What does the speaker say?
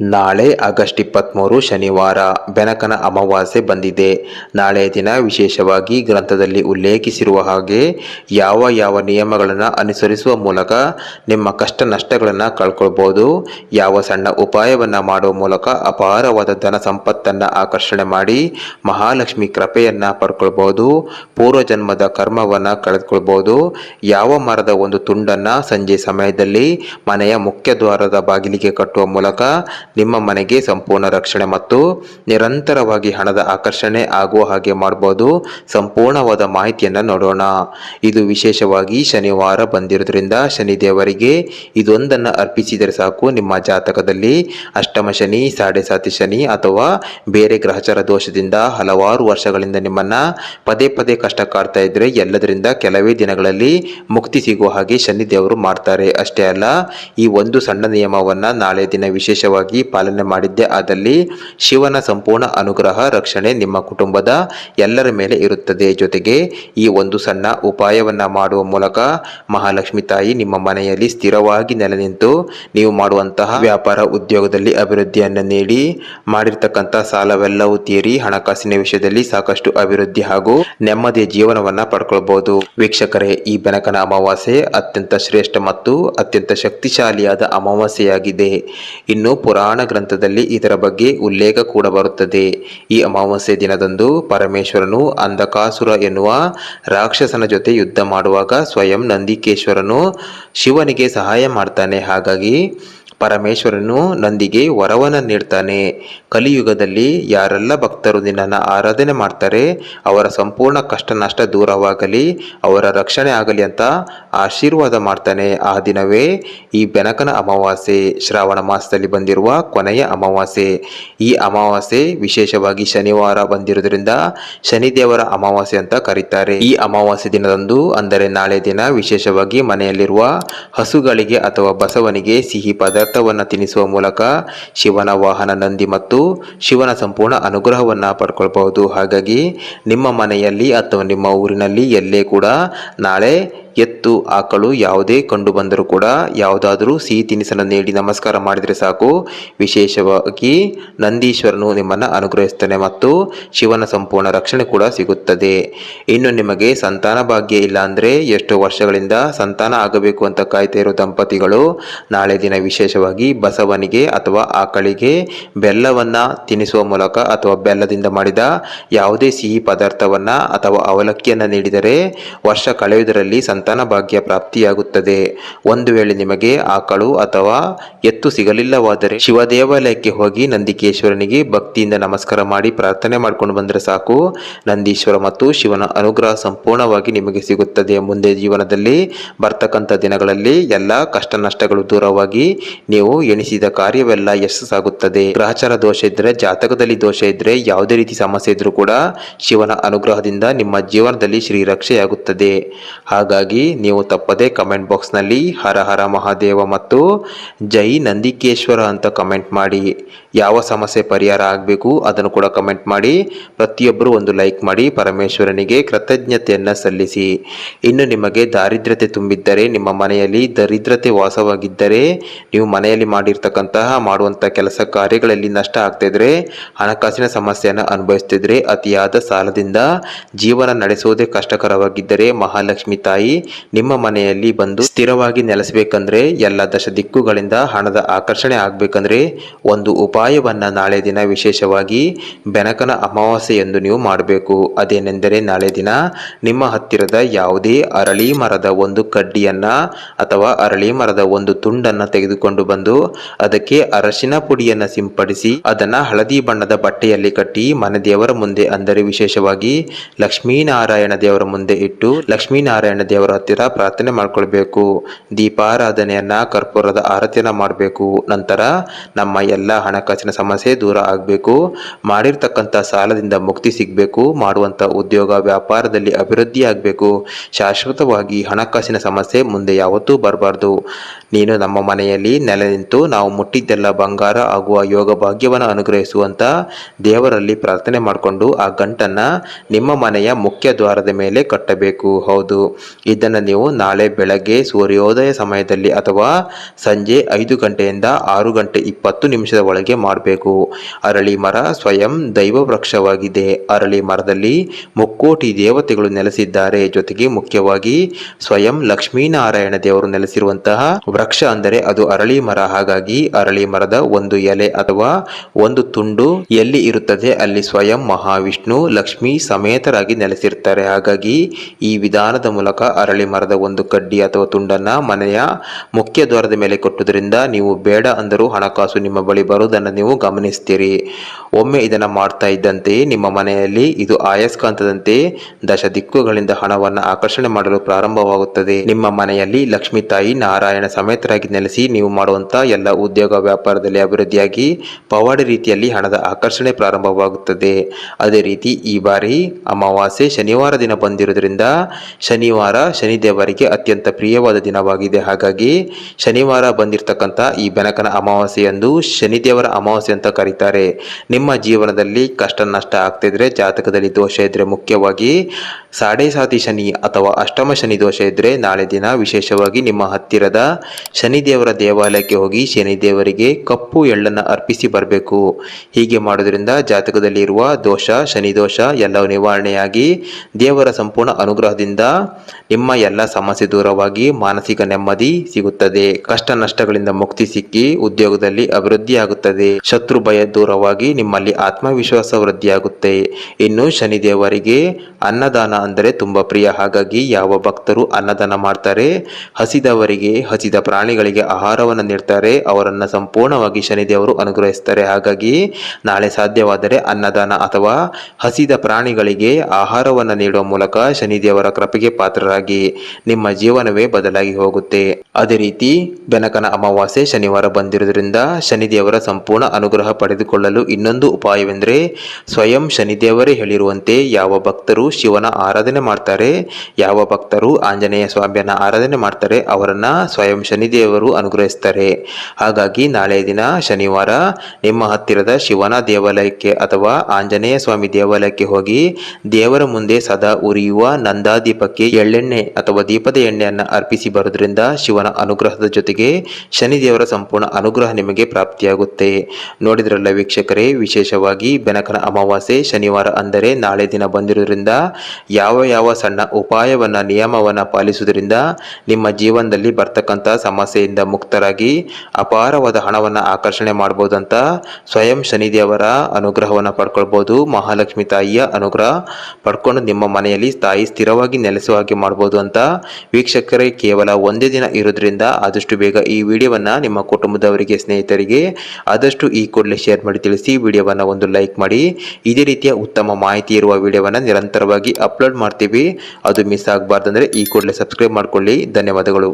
ನಾಳೆ ಆಗಸ್ಟ್ ಇಪ್ಪತ್ತ್ಮೂರು ಶನಿವಾರ ಬೆನಕನ ಅಮಾವಾಸ್ಯೆ ಬಂದಿದೆ. ನಾಳೆಯ ದಿನ ವಿಶೇಷವಾಗಿ ಗ್ರಂಥದಲ್ಲಿ ಉಲ್ಲೇಖಿಸಿರುವ ಹಾಗೆ ಯಾವ ಯಾವ ನಿಯಮಗಳನ್ನು ಅನುಸರಿಸುವ ಮೂಲಕ ನಿಮ್ಮ ಕಷ್ಟ ನಷ್ಟಗಳನ್ನು ಕಳ್ಕೊಳ್ಬೋದು, ಯಾವ ಸಣ್ಣ ಉಪಾಯವನ್ನು ಮಾಡುವ ಮೂಲಕ ಅಪಾರವಾದ ಧನ ಸಂಪತ್ತನ್ನು ಆಕರ್ಷಣೆ ಮಾಡಿ ಮಹಾಲಕ್ಷ್ಮಿ ಕೃಪೆಯನ್ನು ಪಡ್ಕೊಳ್ಬೋದು, ಪೂರ್ವಜನ್ಮದ ಕರ್ಮವನ್ನು ಕಳೆದುಕೊಳ್ಬೋದು, ಯಾವ ಮರದ ಒಂದು ತುಂಡನ್ನು ಸಂಜೆ ಸಮಯದಲ್ಲಿ ಮನೆಯ ಮುಖ್ಯ ದ್ವಾರದ ಬಾಗಿಲಿಗೆ ಕಟ್ಟುವ ಮೂಲಕ ನಿಮ್ಮ ಮನೆಗೆ ಸಂಪೂರ್ಣ ರಕ್ಷಣೆ ಮತ್ತು ನಿರಂತರವಾಗಿ ಹಣದ ಆಕರ್ಷಣೆ ಆಗುವ ಹಾಗೆ ಮಾಡಬಹುದು ಸಂಪೂರ್ಣವಾದ ಮಾಹಿತಿಯನ್ನು ನೋಡೋಣ. ಇದು ವಿಶೇಷವಾಗಿ ಶನಿವಾರ ಬಂದಿರೋದ್ರಿಂದ ಶನಿದೇವರಿಗೆ ಇದೊಂದನ್ನು ಅರ್ಪಿಸಿದರೆ ಸಾಕು. ನಿಮ್ಮ ಜಾತಕದಲ್ಲಿ ಅಷ್ಟಮ ಶನಿ ಸಾಡೆ ಸಾತಿ ಶನಿ ಅಥವಾ ಬೇರೆ ಗ್ರಹಚಾರ ದೋಷದಿಂದ ಹಲವಾರು ವರ್ಷಗಳಿಂದ ನಿಮ್ಮನ್ನ ಪದೇ ಪದೇ ಕಷ್ಟ ಕಾಡ್ತಾ ಇದ್ರೆ ಎಲ್ಲದರಿಂದ ಕೆಲವೇ ದಿನಗಳಲ್ಲಿ ಮುಕ್ತಿ ಸಿಗುವ ಹಾಗೆ ಶನಿದೇವರು ಮಾಡ್ತಾರೆ. ಅಷ್ಟೇ ಅಲ್ಲ, ಈ ಒಂದು ಸಣ್ಣ ನಿಯಮವನ್ನ ನಾಳೆ ದಿನ ವಿಶೇಷವಾಗಿ ಪಾಲನೆ ಮಾಡಿದ್ದೆ. ಆದಲ್ಲಿ ಶಿವನ ಸಂಪೂರ್ಣ ಅನುಗ್ರಹ, ರಕ್ಷಣೆ ನಿಮ್ಮ ಕುಟುಂಬದ ಎಲ್ಲರ ಮೇಲೆ ಇರುತ್ತದೆ. ಜೊತೆಗೆ ಈ ಒಂದು ಸಣ್ಣ ಉಪಾಯವನ್ನ ಮಾಡುವ ಮೂಲಕ ಮಹಾಲಕ್ಷ್ಮಿ ತಾಯಿ ನಿಮ್ಮ ಮನೆಯಲ್ಲಿ ಸ್ಥಿರವಾಗಿ ನೆಲೆ ನಿಂತು ನೀವು ಮಾಡುವಂತಹ ವ್ಯಾಪಾರ ಉದ್ಯೋಗದಲ್ಲಿ ಅಭಿವೃದ್ಧಿಯನ್ನು ನೀಡಿ ಮಾಡಿರ್ತಕ್ಕಂಥ ಸಾಲವೆಲ್ಲವೂ ತೀರಿ. ಹಣಕಾಸಿನ ವಿಷಯದಲ್ಲಿ ಸಾಕಷ್ಟು ಅಭಿವೃದ್ಧಿ ಹಾಗೂ ನೆಮ್ಮದಿಯ ಜೀವನವನ್ನ ಪಡ್ಕೊಳ್ಬಹುದು ವೀಕ್ಷಕರೇ, ಈ ಬೆನಕನ ಅಮಾವಾಸ್ಯೆ ಅತ್ಯಂತ ಶ್ರೇಷ್ಠ ಮತ್ತು ಅತ್ಯಂತ ಶಕ್ತಿಶಾಲಿಯಾದ ಅಮಾವಾಸ್ಯೆಯಾಗಿದೆ. ಇನ್ನು ಪುರಾಣ ಗ್ರಂಥದಲ್ಲಿ ಇದರ ಬಗ್ಗೆ ಉಲ್ಲೇಖ ಕೂಡ ಬರುತ್ತದೆ. ಈ ಅಮಾವಾಸ್ಯೆ ದಿನದಂದು ಪರಮೇಶ್ವರನು ಅಂಧಕಾಸುರ ಎನ್ನುವ ರಾಕ್ಷಸನ ಜೊತೆ ಯುದ್ಧ ಮಾಡುವಾಗ ಸ್ವಯಂ ನಂದಿಕೇಶ್ವರನು ಶಿವನಿಗೆ ಸಹಾಯ ಮಾಡ್ತಾನೆ. ಹಾಗಾಗಿ ಪರಮೇಶ್ವರನು ನಂದಿಗೆ ವರವನ್ನು ನೀಡ್ತಾನೆ. ಕಲಿಯುಗದಲ್ಲಿ ಯಾರೆಲ್ಲ ಭಕ್ತರು ನಿನ್ನನ್ನು ಆರಾಧನೆ ಮಾಡ್ತಾರೆ, ಅವರ ಸಂಪೂರ್ಣ ಕಷ್ಟ ನಷ್ಟ ದೂರವಾಗಲಿ, ಅವರ ರಕ್ಷಣೆ ಆಗಲಿ ಅಂತ ಆಶೀರ್ವಾದ ಮಾಡ್ತಾನೆ. ಆ ದಿನವೇ ಈ ಬೆನಕನ ಅಮಾವಾಸ್ಯೆ, ಶ್ರಾವಣ ಮಾಸದಲ್ಲಿ ಬಂದಿರುವ ಕೊನೆಯ ಅಮಾವಾಸ್ಯೆ. ಈ ಅಮಾವಾಸ್ಯೆ ವಿಶೇಷವಾಗಿ ಶನಿವಾರ ಬಂದಿರೋದ್ರಿಂದ ಶನಿದೇವರ ಅಮಾವಾಸ್ಯೆ ಅಂತ ಕರೀತಾರೆ. ಈ ಅಮಾವಾಸ್ಯೆ ದಿನದಂದು, ಅಂದರೆ ನಾಳೆ ದಿನ, ವಿಶೇಷವಾಗಿ ಮನೆಯಲ್ಲಿರುವ ಹಸುಗಳಿಗೆ ಅಥವಾ ಬಸವನಿಗೆ ಸಿಹಿ ಪದಾರ್ಥವನ್ನು ತಿನ್ನಿಸುವ ಮೂಲಕ ಶಿವನ ವಾಹನ ನಂದಿ ಮತ್ತು ಶಿವನ ಸಂಪೂರ್ಣ ಅನುಗ್ರಹವನ್ನು ಪಡ್ಕೊಳ್ಬಹುದು. ಹಾಗಾಗಿ ನಿಮ್ಮ ಮನೆಯಲ್ಲಿ ಅಥವಾ ನಿಮ್ಮ ಊರಿನಲ್ಲಿ ಎಲ್ಲೇ ಕೂಡ ನಾಳೆ ಎತ್ತು, ಆಕಳು ಯಾವುದೇ ಕಂಡು ಬಂದರೂ ಕೂಡ ಯಾವುದಾದರೂ ಸಿಹಿ ತಿನಿಸನ್ನು ನೀಡಿ ನಮಸ್ಕಾರ ಮಾಡಿದರೆ ಸಾಕು. ವಿಶೇಷವಾಗಿ ನಂದೀಶ್ವರನು ನಿಮ್ಮನ್ನು ಅನುಗ್ರಹಿಸ್ತಾನೆ ಮತ್ತು ಶಿವನ ಸಂಪೂರ್ಣ ರಕ್ಷಣೆ ಕೂಡ ಸಿಗುತ್ತದೆ. ಇನ್ನು ನಿಮಗೆ ಸಂತಾನ ಭಾಗ್ಯ ಇಲ್ಲ ಅಂದರೆ ಎಷ್ಟೋ ವರ್ಷಗಳಿಂದ ಸಂತಾನ ಆಗಬೇಕು ಅಂತ ಕಾಯ್ತಾ ಇರೋ ದಂಪತಿಗಳು ನಾಳೆ ದಿನ ವಿಶೇಷವಾಗಿ ಬಸವನಿಗೆ ಅಥವಾ ಆಕಳಿಗೆ ಬೆಲ್ಲವನ್ನು ತಿನ್ನಿಸುವ ಮೂಲಕ ಅಥವಾ ಬೆಲ್ಲದಿಂದ ಮಾಡಿದ ಯಾವುದೇ ಸಿಹಿ ಪದಾರ್ಥವನ್ನು ಅಥವಾ ಅವಲಕ್ಕಿಯನ್ನು ನೀಡಿದರೆ ವರ್ಷ ಕಳೆಯುವುದರಲ್ಲಿ ಸಂತಾನ ಭಾಗ್ಯ ಪ್ರಾಪ್ತಿಯಾಗುತ್ತದೆ. ಒಂದು ವೇಳೆ ನಿಮಗೆ ಆಕಳು ಅಥವಾ ಎತ್ತು ಸಿಗಲಿಲ್ಲವಾದರೆ ಶಿವ ದೇವಾಲಯಕ್ಕೆ ಹೋಗಿ ನಂದಿಕೇಶ್ವರನಿಗೆ ಭಕ್ತಿಯಿಂದ ನಮಸ್ಕಾರ ಮಾಡಿ ಪ್ರಾರ್ಥನೆ ಮಾಡಿಕೊಂಡು ಬಂದರೆ ಸಾಕು. ನಂದೀಶ್ವರ ಮತ್ತು ಶಿವನ ಅನುಗ್ರಹ ಸಂಪೂರ್ಣವಾಗಿ ನಿಮಗೆ ಸಿಗುತ್ತದೆ. ಮುಂದೆ ಜೀವನದಲ್ಲಿ ಬರ್ತಕ್ಕಂಥ ದಿನಗಳಲ್ಲಿ ಎಲ್ಲ ಕಷ್ಟ ನಷ್ಟಗಳು ದೂರವಾಗಿ ನೀವು ಎಣಿಸಿದ ಕಾರ್ಯವೆಲ್ಲ ಯಶಸ್ಸಾಗುತ್ತದೆ. ಗ್ರಹಚಾರ ದೋಷ ಇದ್ದರೆ, ಜಾತಕದಲ್ಲಿ ದೋಷ ಇದ್ದರೆ, ಯಾವುದೇ ರೀತಿ ಸಮಸ್ಯೆ ಇದ್ರೂ ಕೂಡ ಶಿವನ ಅನುಗ್ರಹದಿಂದ ನಿಮ್ಮ ಜೀವನದಲ್ಲಿ ಶ್ರೀರಕ್ಷೆಯಾಗುತ್ತದೆ. ಹಾಗಾಗಿ ನೀವು ತಪ್ಪದೆ ಕಮೆಂಟ್ ಬಾಕ್ಸ್ನಲ್ಲಿ ಹರ ಹರ ಮಹಾದೇವ ಮತ್ತು ಜೈ ನಂದಿಕೇಶ್ವರ ಅಂತ ಕಮೆಂಟ್ ಮಾಡಿ. ಯಾವ ಸಮಸ್ಯೆ ಪರಿಹಾರ ಆಗಬೇಕು ಅದನ್ನು ಕೂಡ ಕಮೆಂಟ್ ಮಾಡಿ. ಪ್ರತಿಯೊಬ್ಬರು ಒಂದು ಲೈಕ್ ಮಾಡಿ. ಪರಮೇಶ್ವರನಿಗೆ ಕೃತಜ್ಞತೆಯನ್ನು ಸಲ್ಲಿಸಿ. ಇನ್ನು ನಿಮಗೆ ದಾರಿದ್ರ್ಯತೆ ತುಂಬಿದ್ದರೆ, ನಿಮ್ಮ ಮನೆಯಲ್ಲಿ ದರಿದ್ರತೆ ವಾಸವಾಗಿದ್ದರೆ, ನೀವು ಮನೆಯಲ್ಲಿ ಮಾಡಿರ್ತಕ್ಕಂತಹ ಮಾಡುವಂಥ ಕೆಲಸ ಕಾರ್ಯಗಳಲ್ಲಿ ನಷ್ಟ ಆಗ್ತಿದ್ರೆ ಹಣಕಾಸಿನ ಸಮಸ್ಯೆಯನ್ನು ಅನುಭವಿಸ್ತಿದ್ರೆ ಅತಿಯಾದ ಸಾಲದಿಂದ ಜೀವನ ನಡೆಸುವುದೇ ಕಷ್ಟಕರವಾಗಿದ್ದರೆ ಮಹಾಲಕ್ಷ್ಮಿ ತಾಯಿ ನಿಮ್ಮ ಮನೆಯಲ್ಲಿ ಬಂದು ಸ್ಥಿರವಾಗಿ ನೆಲೆಸಬೇಕಂದ್ರೆ ಎಲ್ಲ ದಶ ದಿಕ್ಕುಗಳಿಂದ ಹಣದ ಆಕರ್ಷಣೆ ಆಗಬೇಕಂದ್ರೆ ಒಂದು ಉಪಾಯವನ್ನ ನಾಳೆ ದಿನ ವಿಶೇಷವಾಗಿ ಬೆನಕನ ಅಮಾವಾಸ್ಯೆ ಎಂದು ನೀವು ಮಾಡಬೇಕು. ಅದೇನೆಂದರೆ ನಾಳೆ ದಿನ ನಿಮ್ಮ ಹತ್ತಿರದ ಯಾವುದೇ ಅರಳಿ ಮರದ ಒಂದು ಕಡ್ಡಿಯನ್ನ ಅಥವಾ ಅರಳಿ ಮರದ ಒಂದು ತುಂಡನ್ನ ತೆಗೆದುಕೊಂಡು ಬಂದು ಅದಕ್ಕೆ ಅರಶಿನ ಪುಡಿಯನ್ನ ಸಿಂಪಡಿಸಿ ಅದನ್ನ ಹಳದಿ ಬಣ್ಣದ ಬಟ್ಟೆಯಲ್ಲಿ ಕಟ್ಟಿ ಮನೆ ದೇವರ ಮುಂದೆ ಅಂದರೆ ವಿಶೇಷವಾಗಿ ಲಕ್ಷ್ಮೀನಾರಾಯಣ ದೇವರ ಮುಂದೆ ಇಟ್ಟು ಲಕ್ಷ್ಮೀನಾರಾಯಣ ದೇವರ ಹತ್ತಿರ ಪ್ರಾರ್ಥನೆ ಮಾಡ್ಕೊಳ್ಬೇಕು. ದೀಪಾರಾಧನೆಯನ್ನ ಕರ್ಪೂರದ ಆರತಿಯನ್ನ ಮಾಡಬೇಕು. ನಂತರ ನಮ್ಮ ಎಲ್ಲ ಹಣಕಾಸಿನ ಸಮಸ್ಯೆ ದೂರ ಆಗಬೇಕು. ಮಾಡಿರ್ತಕ್ಕಂಥ ಸಾಲದಿಂದ ಮುಕ್ತಿ ಸಿಗಬೇಕು. ಮಾಡುವಂಥ ಉದ್ಯೋಗ ವ್ಯಾಪಾರದಲ್ಲಿ ಅಭಿವೃದ್ಧಿ ಆಗಬೇಕು. ಶಾಶ್ವತವಾಗಿ ಹಣಕಾಸಿನ ಸಮಸ್ಯೆ ಮುಂದೆ ಯಾವತ್ತೂ ಬರಬಾರ್ದು. ನೀನು ನಮ್ಮ ಮನೆಯಲ್ಲಿ ನೆಲೆ ನಿಂತು ನಾವು ಮುಟ್ಟಿದ್ದೆಲ್ಲ ಬಂಗಾರ ಆಗುವ ಯೋಗ ಭಾಗ್ಯವನ್ನು ಅನುಗ್ರಹಿಸುವಂತ ದೇವರಲ್ಲಿ ಪ್ರಾರ್ಥನೆ ಮಾಡಿಕೊಂಡು ಆ ಗಂಟನ್ನ ನಿಮ್ಮ ಮನೆಯ ಮುಖ್ಯ ದ್ವಾರದ ಮೇಲೆ ಕಟ್ಟಬೇಕು. ಹೌದು. ಇದನ್ನು ನೀವು ನಾಳೆ ಬೆಳಗ್ಗೆ ಸೂರ್ಯೋದಯ ಸಮಯದಲ್ಲಿ ಅಥವಾ ಸಂಜೆ ಐದು ಗಂಟೆಯಿಂದ ಆರು ಗಂಟೆ ಇಪ್ಪತ್ತು ನಿಮಿಷದ ಒಳಗೆ ಮಾಡಬೇಕು. ಅರಳಿ ಮರ ಸ್ವಯಂ ದೈವ ವೃಕ್ಷವಾಗಿದೆ. ಅರಳಿ ಮರದಲ್ಲಿ ಮುಕ್ಕೋಟಿ ದೇವತೆಗಳು ನೆಲೆಸಿದ್ದಾರೆ. ಜೊತೆಗೆ ಮುಖ್ಯವಾಗಿ ಸ್ವಯಂ ಲಕ್ಷ್ಮೀನಾರಾಯಣ ದೇವರು ನೆಲೆಸಿರುವಂತಹ ವೃಕ್ಷ ಅಂದರೆ ಅದು ಅರಳಿ ಮರ. ಹಾಗಾಗಿ ಅರಳಿ ಮರದ ಒಂದು ಎಲೆ ಅಥವಾ ಒಂದು ತುಂಡು ಎಲ್ಲಿ ಇರುತ್ತದೆ ಅಲ್ಲಿ ಸ್ವಯಂ ಮಹಾವಿಷ್ಣು, ಲಕ್ಷ್ಮಿ ಸಮೇತರಾಗಿ ನೆಲೆಸಿರ್ತಾರೆ. ಹಾಗಾಗಿ ಈ ವಿಧಾನದ ಮೂಲಕ ಅರಳಿ ಮರದ ಒಂದು ಕಡ್ಡಿ ಅಥವಾ ತುಂಡನ್ನ ಮನೆಯ ಮುಖ್ಯ ದ್ವಾರದ ಮೇಲೆ ಕೊಟ್ಟುದರಿಂದ ನೀವು ಬೇಡ ಅಂದರೂ ಹಣಕಾಸು ನಿಮ್ಮ ಬಳಿ ಬರುವುದನ್ನು ನೀವು ಗಮನಿಸ್ತೀರಿ. ಒಮ್ಮೆ ಇದನ್ನು ಮಾಡ್ತಾ ಇದ್ದಂತೆ ನಿಮ್ಮ ಮನೆಯಲ್ಲಿ ಇದು ಆಯಸ್ಕಾಂತದಂತೆ ದಶ ದಿಕ್ಕುಗಳಿಂದ ಹಣವನ್ನು ಆಕರ್ಷಣೆ ಮಾಡಲು ಪ್ರಾರಂಭವಾಗುತ್ತದೆ. ನಿಮ್ಮ ಮನೆಯಲ್ಲಿ ಲಕ್ಷ್ಮೀ ತಾಯಿ ನಾರಾಯಣ ಸಮೇತರಾಗಿ ನೆಲೆಸಿ ನೀವು ಮಾಡುವಂಥ ಎಲ್ಲ ಉದ್ಯೋಗ ವ್ಯಾಪಾರದಲ್ಲಿ ಅಭಿವೃದ್ಧಿಯಾಗಿ ಪವಾಡಿ ರೀತಿಯಲ್ಲಿ ಹಣದ ಆಕರ್ಷಣೆ ಪ್ರಾರಂಭವಾಗುತ್ತದೆ. ಅದೇ ರೀತಿ ಈ ಬಾರಿ ಅಮಾವಾಸ್ಯೆ ಶನಿವಾರ ದಿನ ಬಂದಿರುವುದರಿಂದ ಶನಿವಾರ ಶನಿದೇವರಿಗೆ ಅತ್ಯಂತ ಪ್ರಿಯವಾದ ದಿನವಾಗಿದೆ. ಹಾಗಾಗಿ ಶನಿವಾರ ಬಂದಿರತಕ್ಕಂಥ ಈ ಬೆನಕನ ಅಮಾವಾಸ್ಯೆಯಂದು ಶನಿದೇವರ ಅಮಾವಾಸ್ಯೆ ಅಂತ ಕರೀತಾರೆ. ನಿಮ್ಮ ಜೀವನದಲ್ಲಿ ಕಷ್ಟ ನಷ್ಟ ಆಗ್ತಿದ್ರೆ ಜಾತಕದಲ್ಲಿ ದೋಷ ಇದ್ರೆ ಮುಖ್ಯವಾಗಿ ಸಾಡೆ ಸಾತಿ ಶನಿ ಅಥವಾ ಅಷ್ಟಮ ಶನಿ ದೋಷ ಇದ್ರೆ ನಾಳೆ ದಿನ ವಿಶೇಷವಾಗಿ ನಿಮ್ಮ ಹತ್ತಿರದ ಶನಿದೇವರ ದೇವಾಲಯಕ್ಕೆ ಹೋಗಿ ಶನಿದೇವರಿಗೆ ಕಪ್ಪು ಎಳ್ಳನ್ನು ಅರ್ಪಿಸಿ ಬರಬೇಕು. ಹೀಗೆ ಮಾಡೋದ್ರಿಂದ ಜಾತಕದಲ್ಲಿ ಇರುವ ದೋಷ ಶನಿ ದೋಷ ಎಲ್ಲವೂ ನಿವಾರಣೆಯಾಗಿ ದೇವರ ಸಂಪೂರ್ಣ ಅನುಗ್ರಹದಿಂದ ನಿಮ್ಮ ಎಲ್ಲ ಸಮಸ್ಯೆ ದೂರವಾಗಿ ಮಾನಸಿಕ ನೆಮ್ಮದಿ ಸಿಗುತ್ತದೆ. ಕಷ್ಟ ನಷ್ಟಗಳಿಂದ ಮುಕ್ತಿ ಸಿಕ್ಕಿ ಉದ್ಯೋಗದಲ್ಲಿ ಅಭಿವೃದ್ಧಿಯಾಗುತ್ತದೆ ಶತ್ರು ಭಯ ದೂರವಾಗಿ ನಿಮ್ಮಲ್ಲಿ ಆತ್ಮವಿಶ್ವಾಸ ವೃದ್ಧಿಯಾಗುತ್ತೆ. ಇನ್ನು ಶನಿದೇವರಿಗೆ ಅನ್ನದಾನ ಅಂದರೆ ತುಂಬಾ ಪ್ರಿಯ. ಹಾಗಾಗಿ ಯಾವ ಭಕ್ತರು ಅನ್ನದಾನ ಮಾಡ್ತಾರೆ, ಹಸಿದವರಿಗೆ ಹಸಿದ ಪ್ರಾಣಿಗಳಿಗೆ ಆಹಾರವನ್ನು ನೀಡ್ತಾರೆ, ಅವರನ್ನು ಸಂಪೂರ್ಣವಾಗಿ ಶನಿದೇವರು ಅನುಗ್ರಹಿಸ್ತಾರೆ. ಹಾಗಾಗಿ ನಾಳೆ ಸಾಧ್ಯವಾದರೆ ಅನ್ನದಾನ ಅಥವಾ ಹಸಿದ ಪ್ರಾಣಿಗಳಿಗೆ ಆಹಾರವನ್ನು ನೀಡುವ ಮೂಲಕ ಶನಿದೇವರ ಕೃಪೆಗೆ ಪಾತ್ರರಾಗಿ ನಿಮ್ಮ ಜೀವನವೇ ಬದಲಾಗಿ ಹೋಗುತ್ತೆ. ಅದೇ ರೀತಿ ಬೆನಕನ ಅಮಾವಾಸ್ಯೆ ಶನಿವಾರ ಬಂದಿರುವುದರಿಂದ ಶನಿದೇವರ ಸಂಪೂರ್ಣ ಅನುಗ್ರಹ ಪಡೆದುಕೊಳ್ಳಲು ಇನ್ನೊಂದು ಉಪಾಯವೆಂದರೆ ಸ್ವಯಂ ಶನಿದೇವರೇ ಹೇಳಿರುವಂತೆ ಯಾವ ಭಕ್ತರು ಶಿವನ ಆರಾಧನೆ ಮಾಡ್ತಾರೆ, ಯಾವ ಭಕ್ತರು ಆಂಜನೇಯ ಸ್ವಾಮಿಯನ್ನ ಆರಾಧನೆ ಮಾಡ್ತಾರೆ, ಅವರನ್ನ ಸ್ವಯಂ ಶನಿದೇವರು ಅನುಗ್ರಹಿಸ್ತಾರೆ. ಹಾಗಾಗಿ ನಾಳೆ ದಿನ ಶನಿವಾರ ನಿಮ್ಮ ಹತ್ತಿರದ ಶಿವನ ದೇವಾಲಯಕ್ಕೆ ಅಥವಾ ಆಂಜನೇಯ ಸ್ವಾಮಿ ದೇವಾಲಯಕ್ಕೆ ಹೋಗಿ ದೇವರ ಮುಂದೆ ಸದಾ ಉರಿಯುವ ನಂದಾದೀಪಕ್ಕೆ ಎಳ್ಳೆಣ್ಣೆ ಅಥವಾ ದೀಪದ ಎಣ್ಣೆಯನ್ನು ಅರ್ಪಿಸಿ ಬರೋದ್ರಿಂದ ಶಿವನ ಅನುಗ್ರಹದ ಜೊತೆಗೆ ಶನಿದೇವರ ಸಂಪೂರ್ಣ ಅನುಗ್ರಹ ನಿಮಗೆ ಪ್ರಾಪ್ತಿಯಾಗುತ್ತೆ. ನೋಡಿದ್ರಲ್ಲ ವೀಕ್ಷಕರೇ, ವಿಶೇಷವಾಗಿ ಬೆನಕನ ಅಮಾವಾಸ್ಯೆ ಶನಿವಾರ ಅಂದರೆ ನಾಳೆ ದಿನ ಬಂದಿರೋದ್ರಿಂದ ಯಾವ ಯಾವ ಸಣ್ಣ ಉಪಾಯವನ್ನ, ನಿಯಮವನ್ನ ಪಾಲಿಸುವುದರಿಂದ ನಿಮ್ಮ ಜೀವನದಲ್ಲಿ ಬರ್ತಕ್ಕಂಥ ಸಮಸ್ಯೆಯಿಂದ ಮುಕ್ತರಾಗಿ ಅಪಾರವಾದ ಹಣವನ್ನು ಆಕರ್ಷಣೆ ಮಾಡ್ಬೋದು ಅಂತ ಸ್ವಯಂ ಶನಿದೇವರ ಅನುಗ್ರಹವನ್ನು ಪಡ್ಕೊಳ್ಬೋದು. ಮಹಾಲಕ್ಷ್ಮಿ ತಾಯಿಯ ಅನುಗ್ರಹ ಪಡ್ಕೊಂಡು ನಿಮ್ಮ ಮನೆಯಲ್ಲಿ ತಾಯಿ ಸ್ಥಿರವಾಗಿ ನೆಲೆಸುವ ಹಾಗೆ ಮಾಡ್ಬೋದು ಅಂತ ವೀಕ್ಷಕರೇ ಕೇವಲ ಒಂದೇ ದಿನ ಇರೋದ್ರಿಂದ ಆದಷ್ಟು ಬೇಗ ಈ ವಿಡಿಯೋವನ್ನ ನಿಮ್ಮ ಕುಟುಂಬದವರಿಗೆ, ಸ್ನೇಹಿತರಿಗೆ ಆದಷ್ಟು ಈ ಕೂಡಲೇ ಶೇರ್ ಮಾಡಿ ತಿಳಿಸಿ ವಿಡಿಯೋವನ್ನ ಒಂದು ಲೈಕ್ ಮಾಡಿ. ಇದೇ ರೀತಿಯ ಉತ್ತಮ ಮಾಹಿತಿ ಇರುವ ವಿಡಿಯೋವನ್ನ ನಿರಂತರವಾಗಿ ಅಪ್ಲೋಡ್ ಮಾಡ್ತೀವಿ. ಅದು ಮಿಸ್ ಆಗಬಾರ್ದಂದರೆ ಈ ಕೂಡಲೇ ಸಬ್ಸ್ಕ್ರೈಬ್ ಮಾಡ್ಕೊಳ್ಳಿ. ಧನ್ಯವಾದಗಳು.